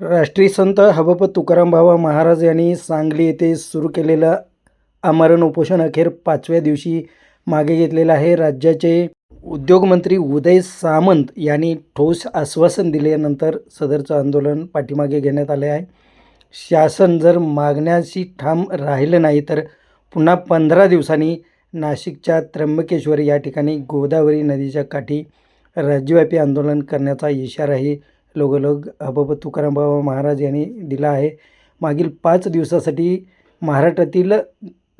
राष्ट्रीय संत हबप तुकाराम बाबा महाराज यांनी सांगली येथे सुरू केलेलं आमरण उपोषण अखेर पाचव्या दिवशी मागे घेतलेलं आहे. राज्याचे उद्योगमंत्री उदय सामंत यांनी ठोस आश्वासन दिल्यानंतर सदरचं आंदोलन पाठीमागे घेण्यात आले आहे. शासन जर मागण्याशी ठाम राहिलं नाही तर पुन्हा पंधरा दिवसांनी नाशिकच्या त्र्यंबकेश्वर या ठिकाणी गोदावरी नदीच्या काठी राज्यव्यापी आंदोलन करण्याचा इशाराही लोगोलोग अबब तुकारामबाबा महाराज यांनी दिला आहे. मागील पाच दिवसासाठी महाराष्ट्रातील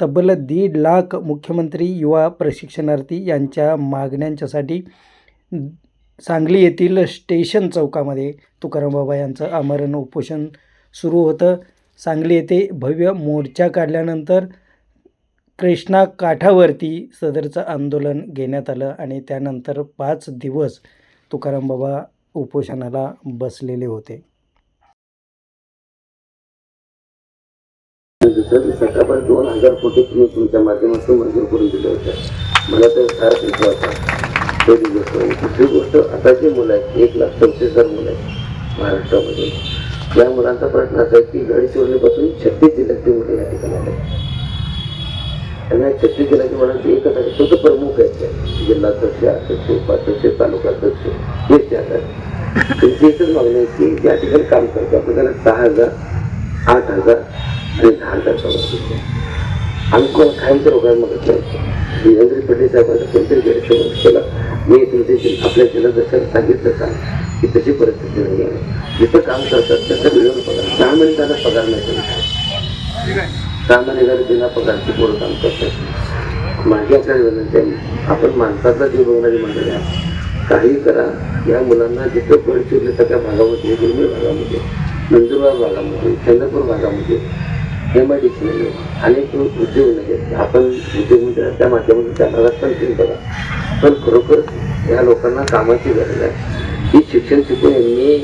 तब्बल दीड लाख मुख्यमंत्री युवा प्रशिक्षणार्थी यांच्या मागण्यांच्यासाठी सांगली येथील स्टेशन चौकामध्ये तुकारामबाबा यांचं आमरण उपोषण सुरू होतं. सांगली येथे भव्य मोर्चा काढल्यानंतर कृष्णा काठावरती सदरचं आंदोलन घेण्यात आलं आणि त्यानंतर पाच दिवस तुकाराम बाबा उपोषणाला बसलेले होते. दुसऱ्या दिवसापर्यंत दोन हजार कोटी तुम्ही तुमच्या माध्यमातून मंजूर करून दिले होते मला तर फार विश्वास आहे पहिली गोष्ट दुसरी गोष्ट आता जे मुलं आहेत एक लाख चौतीस हजार मुलं आहेत महाराष्ट्रामध्ये या मुलांचा प्रश्न असा आहे की गडचिरोलीपासून छत्तीस जिल्ह्यातली मुलं या ठिकाणी आले त्यांना छत्री केला की मुलांचे एकच आहे तो तर प्रमुख आहेत ते. जिल्हाध्यक्ष अध्यक्ष उपाध्यक्ष तालुका अध्यक्ष हेच ते त्यांची एकच मागणी आहे की ज्या ठिकाणी काम करतो आपण त्यांना सहा हजार आठ हजार आणि दहा हजार पगार देतो. आम्ही कोण खायचं रोगात मदत नाही देवेंद्र फडणवीस साहेबांचा कोणतरी गैरसमज केला. मी तुमचे जिल्हा आपल्या जिल्हाध्यक्षांना सांगितलं का? की तशी परिस्थिती नाही आहे. जिथं काम करतात त्यांचा वेळेवर पगार. सहा मिनिटांना पगार नाही सामान्य बिना पगारची पोरं काम करतात माझी आपल्याला विनंती आहे आपण माणसाचा जीव बघणारी मंडळी काही करा. या मुलांना जिथं परिस्थिती सगळ्या भागामध्ये दुर्मिळ भागामध्ये नंदुरबार भागामध्ये चंद्रपूर भागामध्ये एम आय डी सी अनेक उद्योग आहेत. आपण उद्योगमंत्र्यांच्या माध्यमातून त्या भागात पण तुम्ही बघा. पण खरोखर या लोकांना कामाची गरज आहे. ही शिक्षण शिकून एम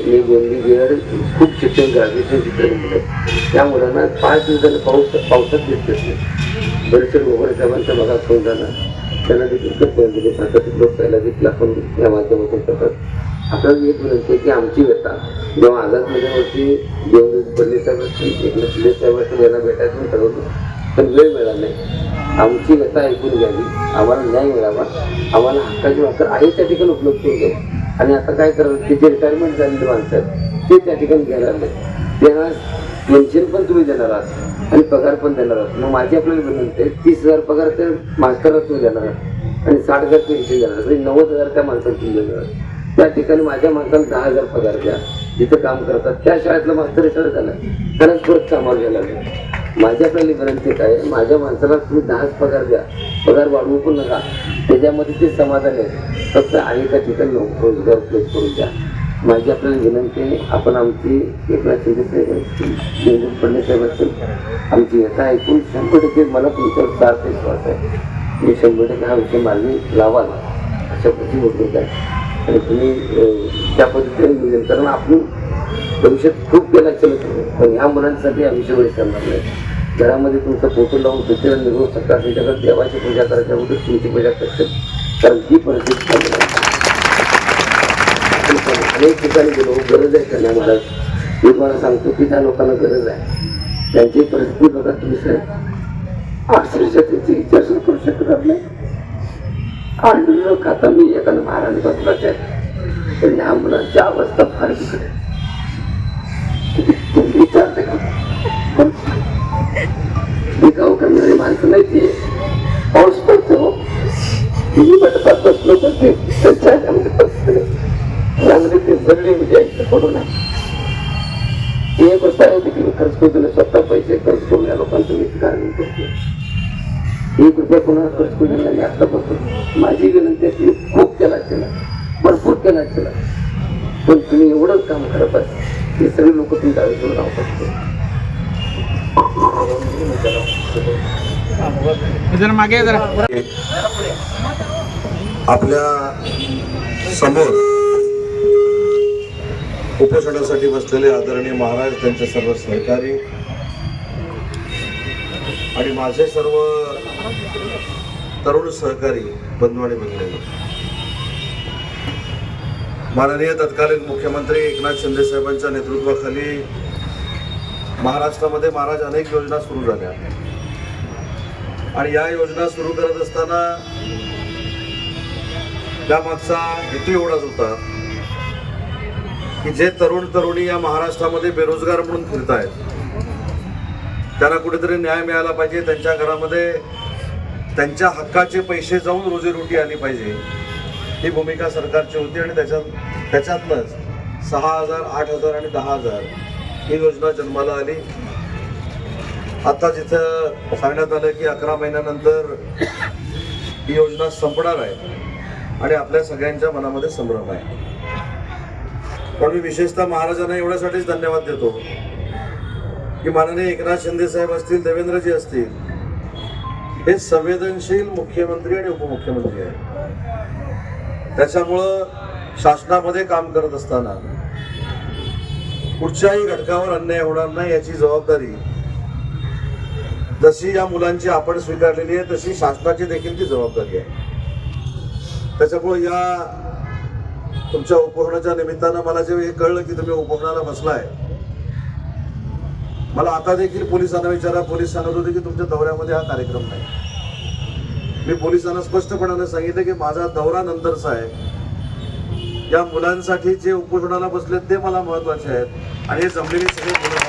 मी गोंदी गिरड खूप शिक्षण ग्रॅज्युएशन शिक्षण मुलं त्या मुलांना पाच दिवसांनी पाऊस पावसात दिसत नाही. बरेचसे गोबर साहेबांचा भागात फोन झाला. त्यांना देखील खूप दिले. दिली लोक लोकशाहीला देखील आपण या माध्यमातून करतात आपल्याला एक विनंती आहे की आमची व्यथा जेव्हा आझाद मैदानावरती देवेंद्र फडणवीस साहेब असतील एकनाथ शिंदे साहेब असतील यांना भेटायचं ठरवलं. पण वेळ मिळाला नाही. आमची व्यथा ऐकून घ्यावी. आम्हाला न्याय मिळावा. आम्हाला हक्काची भाकर आहे त्या ठिकाणी उपलब्ध करून द्यावी. आणि आता काय करणार? तिथे रिटायरमेंट झालेली माणसं. ते त्या ठिकाणी घेणार नाही. त्यांना पेन्शन पण तुम्ही देणार आहात. आणि पगार पण देणार आहात. मग माझी आपल्याला विनंती आहे तीस हजार पगार तर मास्तरला तुम्ही देणार आहात. आणि साठ हजार पेन्शन देणार म्हणजे नव्वद हजार त्या माणसाला तुम्ही देणार आहात. त्या ठिकाणी माझ्या माणसाला दहा हजार पगार द्या. जिथं काम करतात. त्या शाळेतलं मास्तर रिटायर झालं. खरंच परत कामावर गेला लागेल. माझी आपल्याला विनंती काय माझ्या माणसाला तुम्ही दहाच पगार द्या. पगार वाढवू पण नका. त्याच्यामध्ये ते समाधान आहे फक्त आहे त्या ठिकाणी रोजगार उपलब्ध करून द्या. माझी आपल्याला विनंती आहे आपण आमची एकनाथ शिंदे साहेब असतील फडणवीस साहेब असतील आमची व्यथा ऐकून शंभर टक्के मला तुमच्यावर सार्थ विश्वास आहे. मी शंभर टक्के हा विषय मार्गी लावाल अशा पद्धती होत आहे आणि तुम्ही त्या पद्धतीने नियोजन कारण आपण भविष्यात खूप केला चलत पण ह्या मुलांसाठी हा विषय वैस करणार नाही. घरामध्ये तुमचं फोटो लावून प्रत्येक निरोध शकता त्याच्याकडे देवाची पूजा करायच्या अगोदर तुमची पूजा करते. कारण ही परिस्थिती अनेक ठिकाणी गेलो गरज आहे त्यांना महाराज मी तुम्हाला सांगतो की त्या लोकांना गरज आहे. त्यांची परिस्थिती बघा तुम्ही सर. अक्षरशः त्याची इतिहास करू शकत नाही. आणि लोक आता मी एखादा महाराज बसलाच आहे. तर ह्या मुलांची अवस्था फार बिकट आहे तुम्ही विचारते का? विकाऊ करणारी माणसं नाही ती पाऊस पडतो. मी बटपात बसलो तर ते त्यांच्या ते जगली म्हणजे पडू नये एक गोष्ट आहे की मी खर्च करतो स्वतः पैसे खर्च करून या लोकांचं मी कारण करतो. एक रुपया कोणाला खर्च करून मी आतापासून माझी विनंती असली खूप केला केला भरपूर केला केला पण तुम्ही एवढंच काम करत आहे हे सगळे लोक तुमच्या आयुष्यावर राहू शकतो आपल्यासमोर उपोषणासाठी बसलेले आदरणीय महाराज त्यांचे सर्व सहकारी आणि माझे सर्व तरुण सहकारी बंधू आणि भगिनी माननीय तत्कालीन मुख्यमंत्री एकनाथ शिंदे साहेबांच्या नेतृत्वाखाली महाराष्ट्रामध्ये महाराज अनेक योजना सुरू झाल्या. आणि या योजना सुरू करत असताना त्यामागचा हेतू एवढाच होता की जे तरुण तरुणी या महाराष्ट्रामध्ये बेरोजगार म्हणून फिरत आहेत त्यांना कुठेतरी न्याय मिळाला पाहिजे त्यांच्या घरामध्ये त्यांच्या हक्काचे पैसे जाऊन रोजीरोटी आली पाहिजे ही भूमिका सरकारची होती आणि त्याच्यात त्याच्यातनंच सहा हजार आठ हजार आणि दहा हजार ही योजना जन्माला आली. आता जिथं सांगण्यात आलं की अकरा महिन्यानंतर ही योजना संपणार आहे आणि आपल्या सगळ्यांच्या मनामध्ये संभ्रम आहे. पण मी विशेषतः महाराजांना एवढ्यासाठीच धन्यवाद देतो की माननीय एकनाथ शिंदे साहेब असतील देवेंद्रजी असतील हे संवेदनशील मुख्यमंत्री आणि उपमुख्यमंत्री आहेत. त्याच्यामुळं शासनामध्ये काम करत असताना कुठच्याही घटकावर अन्याय होणार नाही याची जबाबदारी. जशी या मुलांची आपण स्वीकारलेली आहे तशी शासनाची देखील ती जबाबदारी आहे. त्याच्यामुळे या तुमच्या उपोषणाच्या निमित्तानं मला जे हे कळलं की तुम्ही उपोषणाला बसलाय. मला आता देखील पोलिसांना विचारा पोलीस सांगत होते की तुमच्या दौऱ्यामध्ये हा कार्यक्रम नाही. मी पोलिसांना स्पष्टपणाने सांगितलं की माझा दौरा नंतरचा आहे. या मुलांसाठी जे उपोषणाला बसले ते मला महत्त्वाचे आहेत. आणि हे जमलेले सगळे मुलं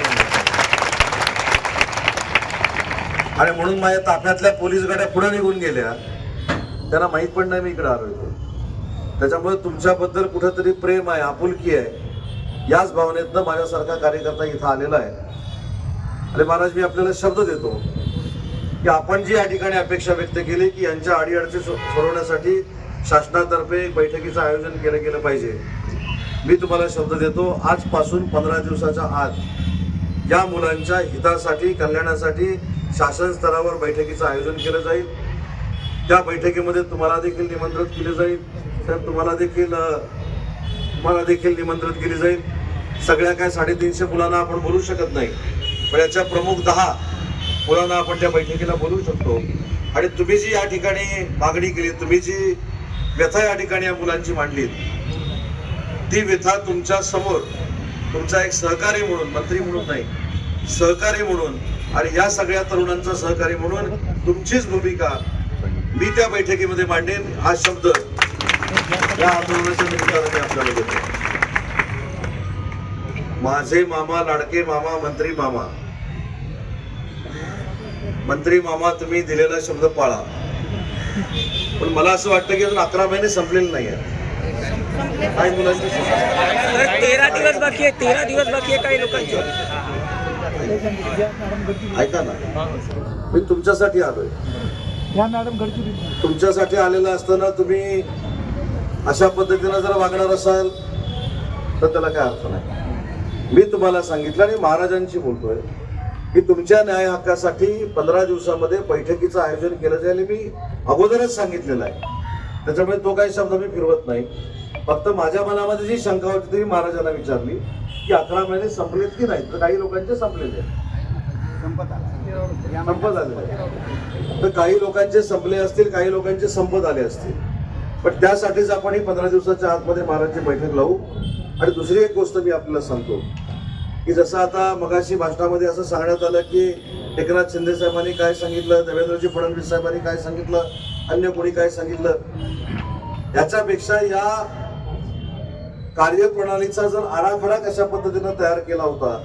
आणि म्हणून माझ्या ताफ्यातल्या पोलीस गाड्या पुढे निघून गेल्या. त्यांना माहीत पण नाही मी इकडे आलो इथे त्याच्यामुळे तुमच्याबद्दल कुठंतरी प्रेम आहे आपुलकी आहे. याच भावनेतनं माझ्यासारखा कार्यकर्ता इथं आलेला आहे. अरे महाराज मी आपल्याला शब्द देतो की आपण जी या ठिकाणी अपेक्षा व्यक्त केली की यांच्या अडीअडचणी सो- सोडवण्यासाठी शासनातर्फे एक बैठकीचं आयोजन केलं गेलं पाहिजे. मी तुम्हाला शब्द देतो आजपासून पंधरा दिवसाच्या आत या मुलांच्या हितासाठी कल्याणासाठी शासन स्तरावर बैठकीचं आयोजन केलं जाईल. त्या बैठकीमध्ये तुम्हाला देखील निमंत्रित केले जाईल. तर तुम्हाला देखील तुम्हाला देखील निमंत्रित केली जाईल. सगळ्या काय साडेतीनशे मुलांना आपण बोलू शकत नाही पण याच्या प्रमुख दहा मुलांना आपण त्या बैठकीला बोलू शकतो. आणि तुम्ही जी या ठिकाणी मागणी केली तुम्ही जी व्यथा या ठिकाणी या मुलांची मांडली. ती व्यथा तुमच्यासमोर तुमचा एक सहकारी म्हणून मंत्री म्हणून नाही सहकारी म्हणून आणि या सगळ्या तरुणांचा सहकारी म्हणून तुमचीच भूमिका मी त्या बैठकीमध्ये मांडेन. हा शब्द या आंदोलनाच्या निमित्ताने आपल्याला देतो. माझे मामा लाडके मामा मंत्री मामा. मंत्री मामा तुम्ही दिलेला शब्द पाळा. पण मला असं वाटतं की अजून अकरा महिने संपलेले नाही आहेत काही मुलांची तर तेरा दिवस बाकी आहे तेरा दिवस बाकी आहे काही लोकांचे. ऐका ना. मी तुमच्यासाठी आलोय. तुमच्यासाठी आलेलं असताना तुम्ही अशा पद्धतीनं जर वागणार असाल तर त्याला काय अर्थ नाही. मी तुम्हाला सांगितलं आणि महाराजांशी बोलतोय. की तुमच्या न्याय हक्कासाठी पंधरा दिवसामध्ये बैठकीचं आयोजन केलं जाईल मी अगोदरच सांगितलेलं आहे. त्याच्यामुळे तो काही शब्द मी फिरवत नाही. फक्त माझ्या मनामध्ये जी शंका होती ती महाराजांना विचारली की अकरा महिने संपलेत की नाही? तर काही लोकांचे संपलेले आहेत. संपत आले. तर काही लोकांचे संपले असतील काही लोकांचे संपत आले असतील. पण त्यासाठीच आपण ही पंधरा दिवसाच्या आतमध्ये महाराजची बैठक लावू. आणि दुसरी एक गोष्ट मी आपल्याला सांगतो. की जसं आता मगाशी भाषणामध्ये असं सांगण्यात आलं की एकनाथ शिंदे साहेबांनी काय सांगितलं देवेंद्रजी फडणवीस साहेबांनी काय सांगितलं अन्य कोणी काय सांगितलं? याच्यापेक्षा या कार्यप्रणालीचा जर आराखडा कशा पद्धतीनं तयार केला होता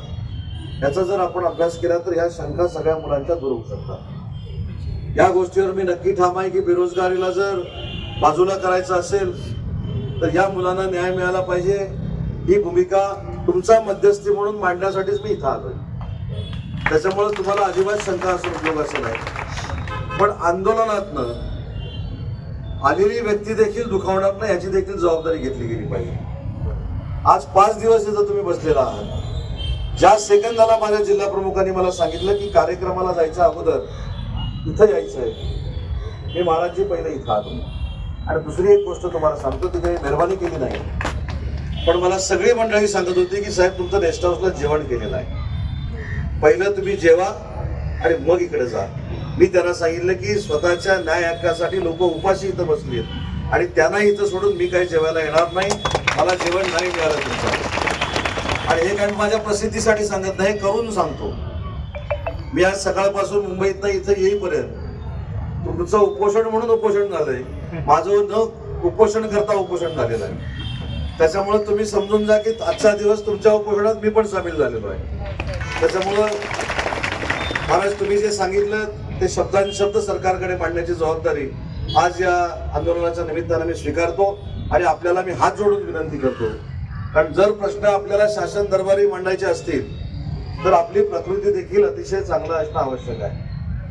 याचा जर आपण अभ्यास केला तर ह्या शंका सगळ्या मुलांच्या दूर होऊ शकतात. या गोष्टीवर मी नक्की ठाम आहे की बेरोजगारीला जर बाजूला करायचं असेल तर या मुलांना न्याय मिळाला पाहिजे. ही भूमिका तुमचा मध्यस्थी म्हणून मांडण्यासाठीच मी इथं आलोय. त्याच्यामुळे तुम्हाला अजिबात शंका असं उपयोगाचं नाही. पण आंदोलनातनं आलेली व्यक्ती देखील दुखावणार नाही याची देखील जबाबदारी घेतली गेली पाहिजे. आज पाच दिवस इथं तुम्ही बसलेला आहात. ज्या सेकंदाला माझ्या जिल्हा प्रमुखांनी मला सांगितलं की कार्यक्रमाला जायच्या अगोदर इथं यायचं आहे मी महाराजजी पहिले इथं आलो. आणि दुसरी एक गोष्ट तुम्हाला सांगतो तिथे मेहरबानी केली नाही. पण मला सगळी मंडळी सांगत होती की साहेब तुमचं रेस्ट हाऊसला जेवण केलेलं आहे. पहिलं तुम्ही जेवा आणि मग इकडे जा. मी त्यांना सांगितलं की स्वतःच्या न्याय हक्कासाठी लोक उपाशी इथं बसली आहेत. आणि त्यांना इथं सोडून मी काही जेवायला येणार नाही. मला जेवण नाही मिळालं तुमचं. आणि हे काय माझ्या प्रसिद्धीसाठी सांगत नाही करून सांगतो. मी आज सकाळपासून मुंबईत इथं येईपर्यंत तुमचं उपोषण म्हणून उपोषण झालंय. माझं न उपोषण करता उपोषण झालेलं आहे. त्याच्यामुळे तुम्ही समजून जा की आजचा दिवस तुमच्या उपोषणात मी पण सामील झालेलो आहे. त्याच्यामुळं महाराज तुम्ही जे सांगितलं ते शब्दांशब्द सरकारकडे मांडण्याची जबाबदारी आज या आंदोलनाच्या निमित्तानं मी स्वीकारतो आणि आपल्याला मी हात जोडून विनंती करतो. कारण जर प्रश्न आपल्याला शासन दरबारी मांडायचे असतील तर आपली प्रकृती देखील अतिशय चांगलं असणं आवश्यक आहे.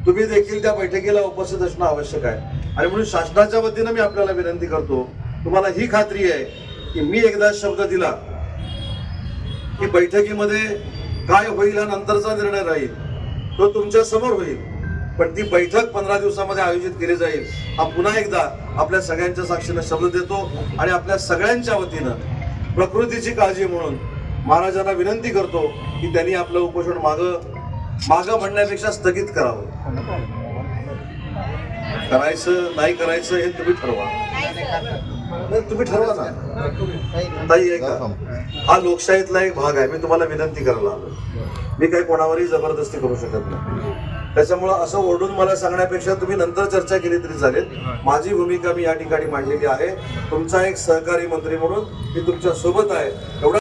तुम्ही देखील त्या बैठकीला उपस्थित असणं आवश्यक आहे. आणि म्हणून शासनाच्या वतीनं मी आपल्याला विनंती करतो तुम्हाला ही खात्री आहे की मी एकदा शब्द दिला की बैठकीमध्ये काय होईल हा नंतरचा निर्णय राहील तो तुमच्यासमोर होईल. पण ती बैठक पंधरा दिवसामध्ये आयोजित केली जाईल. हा पुन्हा एकदा आपल्या सगळ्यांच्या साक्षीनं शब्द देतो आणि आपल्या सगळ्यांच्या वतीनं प्रकृतीची काळजी म्हणून महाराजांना विनंती करतो की त्यांनी आपलं उपोषण माग माग म्हणण्यापेक्षा स्थगित करावं. करायचं नाही करायचं हे तुम्ही ठरवा. नाही, तुम्ही ठरवा ना. ताई ऐका हा लोकशाहीतला एक भाग आहे. मी तुम्हाला विनंती करायला आलो मी काही कोणावरही जबरदस्ती करू शकत नाही. त्याच्यामुळं असं ओरडून मला सांगण्यापेक्षा तुम्ही नंतर चर्चा केली तरी चालेल. माझी भूमिका मी या ठिकाणी मांडलेली आहे. तुमचा एक सहकारी मंत्री म्हणून मी तुमच्यासोबत आहे. एवढं